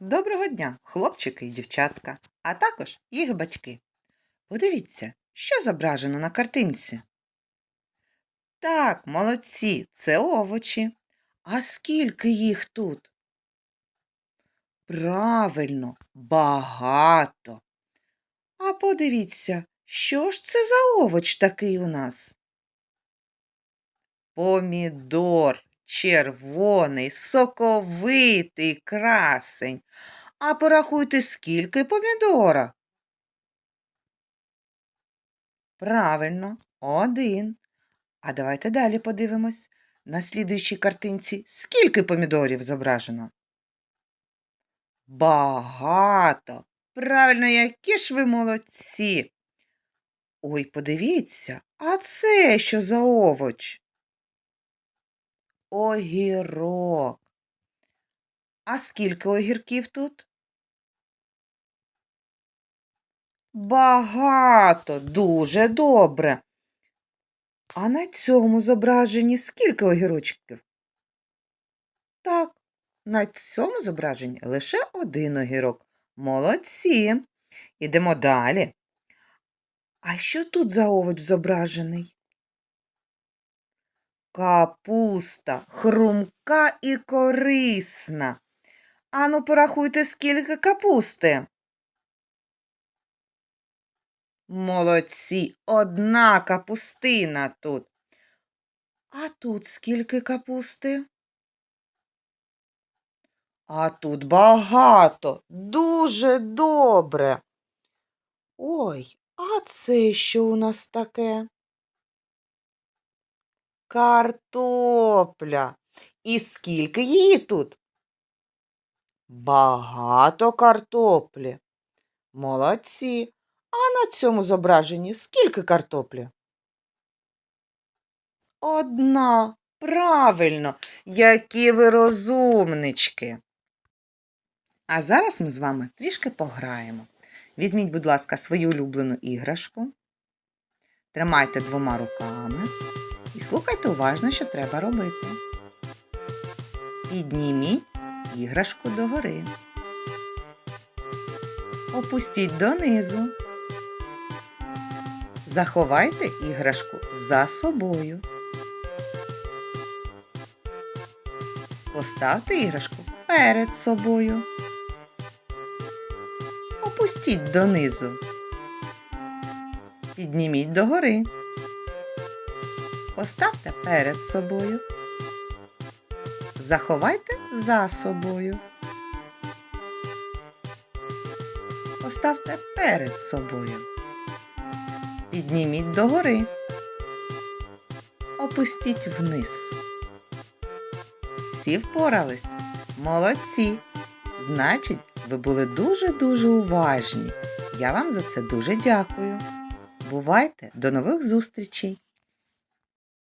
Доброго дня, хлопчики і дівчатка, а також їх батьки. Подивіться, що зображено на картинці. Так, молодці, це овочі. А скільки їх тут? Правильно, багато. А подивіться, що ж це за овоч такий у нас? Помідор, червоний, соковитий красень. А порахуйте, скільки помідора? Правильно, один. А давайте далі подивимось. На слідуючій картинці скільки помідорів зображено? Багато. Правильно, які ж ви молодці. Ой, подивіться, а це що за овоч? Огірок. А скільки огірків тут? Багато, дуже добре. А на цьому зображенні скільки огірочків? Так, на цьому зображенні лише один огірок. Молодці. Ідемо далі. А що тут за овоч зображений? Капуста хрумка і корисна. Ану, порахуйте, скільки капусти. Молодці, одна капустина тут. А тут скільки капусти? А тут багато, дуже добре. Ой, а це що у нас таке? Картопля. І скільки її тут? Багато картоплі. Молодці. А на цьому зображенні скільки картоплі? Одна. Правильно, які ви розумнички. А зараз ми з вами трішки пограємо. Візьміть, будь ласка, свою улюблену іграшку. Тримайте двома руками слухайте уважно, що треба робити. Підніміть іграшку догори. Опустіть донизу. Заховайте іграшку за собою. Поставте іграшку перед собою. Опустіть донизу. Підніміть догори. Поставте перед собою. Заховайте за собою. Поставте перед собою. Підніміть догори. Опустіть вниз. Всі впорались? Молодці! Значить, ви були дуже-дуже уважні. Я вам за це дуже дякую. Бувайте, до нових зустрічей!